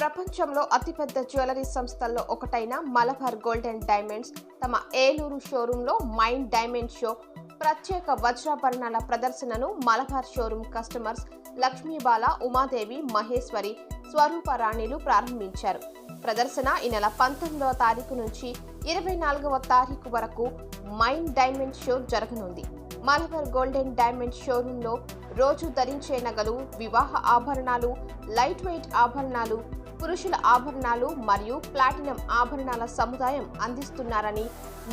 ప్రపంచంలో అతిపెద్ద జ్యువెలరీ సంస్థల్లో ఒకటైన మలబార్ గోల్డ్ అండ్ డైమండ్స్ తమ ఏలూరు షోరూంలో మైండ్ డైమండ్ షో ప్రత్యేక వజ్రాభరణాల ప్రదర్శనను మలబార్ షోరూం కస్టమర్స్ లక్ష్మీబాల ఉమాదేవి మహేశ్వరి స్వరూప రాణిలు ప్రారంభించారు. ప్రదర్శన ఈ నెల పంతొమ్మిదవ తారీఖు నుంచి ఇరవై నాలుగవ తారీఖు వరకు మైండ్ డైమండ్ షో జరగనుంది. మలబార్ గోల్డెన్ డైమండ్ షోరూంలో రోజు ధరించే నగలు వివాహ ఆభరణాలు లైట్ వెయిట్ ఆభరణాలు పురుషుల ఆభరణాలు మరియు ప్లాటినం ఆభరణాల సముదాయం అందిస్తున్నారని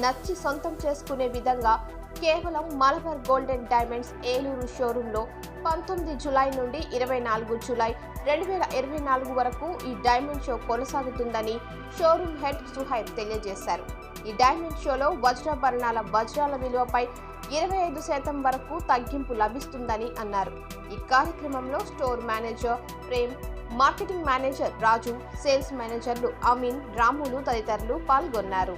నచ్చి సొంతం చేసుకునే విధంగా కేవలం మలబార్ గోల్డెన్ డైమండ్స్ ఏలూరు షోరూంలో పంతొమ్మిది జులై నుండి ఇరవై నాలుగు జులై రెండు వేల ఇరవై నాలుగు వరకు ఈ డైమండ్ షో కొనసాగుతుందని షోరూం హెడ్ సుహైబ్ తెలియజేశారు. ఈ డైమండ్ షోలో వజ్రాభరణాల వజ్రాల విలువపై ఇరవై ఐదు శాతం వరకు తగ్గింపు లభిస్తుందని అన్నారు. ఈ కార్యక్రమంలో store manager Prem marketing manager Raju sales మేనేజర్లు అమీన్ రాములు తదితరులు పాల్గొన్నారు.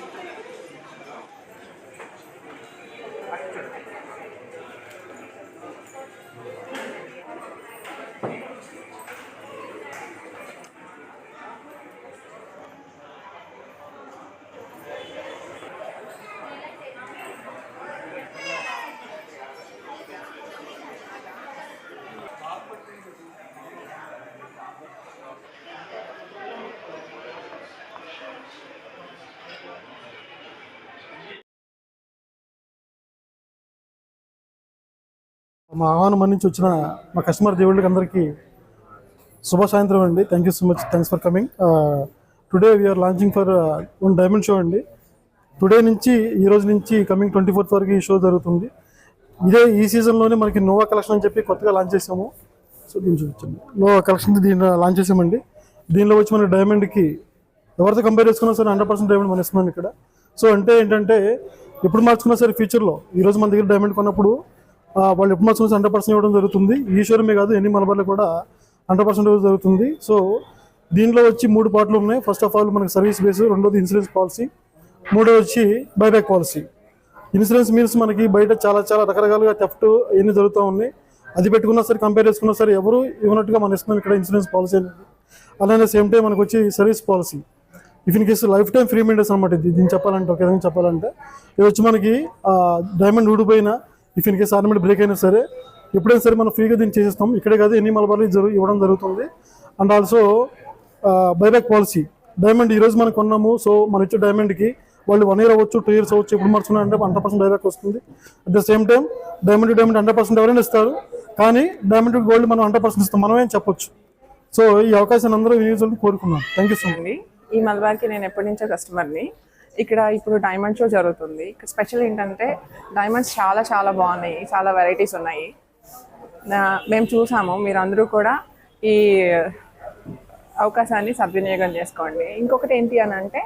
మా ఆహ్వానం మన్నించి వచ్చిన మా కస్టమర్ దేవుళ్ళకి అందరికీ శుభ సాయంత్రం అండి. Thank you so much thanks for coming today we are launching for one diamond show అండి. టుడే నుంచి ఈ రోజు నుంచి కమింగ్ ట్వంటీ ఫోర్త్ వరకు ఈ షో జరుగుతుంది. ఇదే ఈ సీజన్లోనే మనకి నోవా కలెక్షన్ అని చెప్పి కొత్తగా లాంచ్ చేసాము సో దీన్ని చూపించండి. నోవా కలెక్షన్ దీన్ని లాంచ్ చేసామండి దీనిలో వచ్చి మన డైమండ్కి ఎవరితో కంపేర్ చేసుకున్నా సరే హండ్రెడ్ పర్సెంట్ డైమండ్ మనం ఇస్తున్నాం ఇక్కడ. సో అంటే ఏంటంటే ఎప్పుడు మార్చుకున్నా సరే ఫ్యూచర్లో ఈరోజు మన దగ్గర డైమండ్ కొన్నప్పుడు వాళ్ళు ఎప్పుడు మార్చుకున్నా హండ్రెడ్ పర్సెంట్ ఇవ్వడం జరుగుతుంది. ఈ షోరూమే కాదు ఎన్ని మనబర్లు కూడా హండ్రెడ్ పర్సెంట్ ఇవ్వడం జరుగుతుంది. సో దీనిలో వచ్చి మూడు పార్ట్లు ఉన్నాయి. ఫస్ట్ ఆఫ్ ఆల్ మనకి సర్వీస్ బేస్ రెండోది ఇన్సూరెన్స్ పాలసీ మూడోది వచ్చి బైబ్యాక్ పాలసీ ఇన్సూరెన్స్ మీన్స్ మనకి బయట చాలా చాలా రకరకాలుగా థెఫ్ట్ ఎన్ని జరుగుతూ ఉన్నాయి. అది పెట్టుకున్నా సరే కంపేర్ చేసుకున్నా సరే ఎవరు ఇవ్వనట్టుగా మనం ఇస్తున్నాం ఇక్కడ ఇన్సూరెన్స్ పాలసీ అనేది. అలానే సేమ్ టైం మనకు వచ్చి service policy if in case life time free maintenance అనమాట ఇది. దీన్ని చెప్పాలంటే ఒక విధంగా చెప్పాలంటే. ఇది వచ్చి మనకి diamond ఊడిపోయినా if in case ornament break అయినా సరే ఎప్పుడైనా సరే మనం ఫ్రీగా దీన్ని చేసేస్తాం. ఇక్కడే కాదు ఎన్ని మలబార్లు జరుగు ఇవ్వడం జరుగుతుంది. And also buyback policy diamond ఈ రోజు మనం కొన్నాము. సో మన ఇచ్చే డైమండ్కి వాళ్ళు వన్ ఇయర్ అవ్వచ్చు టూ ఇయర్స్ అవ్వచ్చు ఎప్పుడు మార్చుకున్నా అంటే హండ్రెడ్ పర్సెంట్ బైబ్యాక్ వస్తుంది. At the same time diamond diamond hundred percent ఎవరైనా ఇస్తారు. కానీ డైమండ్ గోల్డ్ మనం హండ్రెడ్ పర్సెంట్ ఇస్తాం. మనమేం చెప్పొచ్చు. సో ఈ అవకాశాన్ని అందరూ వినియోగించాలని కోరుకున్నాం థ్యాంక్ యూ సో మచ్ అండి. ఈ మలబార్కి నేను ఎప్పటి నుంచో కస్టమర్ని ఇక్కడ ఇప్పుడు డైమండ్ షో జరుగుతుంది. ఇక్కడ స్పెషల్ ఏంటంటే డైమండ్స్ చాలా చాలా బాగున్నాయి. చాలా వెరైటీస్ ఉన్నాయి. మేము చూసాము. మీరు అందరూ కూడా ఈ అవకాశాన్ని సద్వినియోగం చేసుకోండి. ఇంకొకటి ఏంటి అని అంటే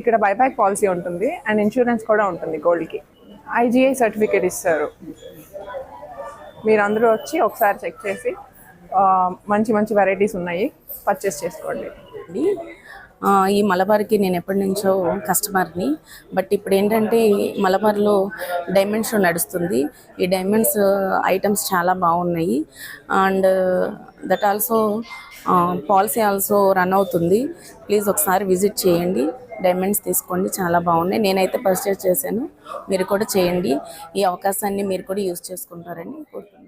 ఇక్కడ బైబ్యాక్ పాలసీ ఉంటుంది. అండ్ ఇన్సూరెన్స్ కూడా ఉంటుంది గోల్డ్కి ఐజీఐ సర్టిఫికేట్ ఇస్తారు. మీరందరూ వచ్చి ఒకసారి చెక్ చేసి మంచి మంచి వెరైటీస్ ఉన్నాయి. పర్చేస్ చేసుకోండి. అండి ఈ మలబార్కి నేను ఎప్పటి నుంచో కస్టమర్ని బట్ ఇప్పుడు ఏంటంటే మలబార్లో డైమండ్ షో నడుస్తుంది. ఈ డైమండ్స్ ఐటమ్స్ చాలా బాగున్నాయి. And that also policy also run అవుతుంది. ప్లీజ్ ఒకసారి విజిట్ చేయండి. డైమండ్స్ తీసుకోండి చాలా బాగున్నాయి. నేనైతే పర్చేస్ చేశాను. మీరు కూడా చేయండి. ఈ అవకాశాన్ని మీరు కూడా యూజ్ చేసుకుంటారని కోరుకుంటున్నాను.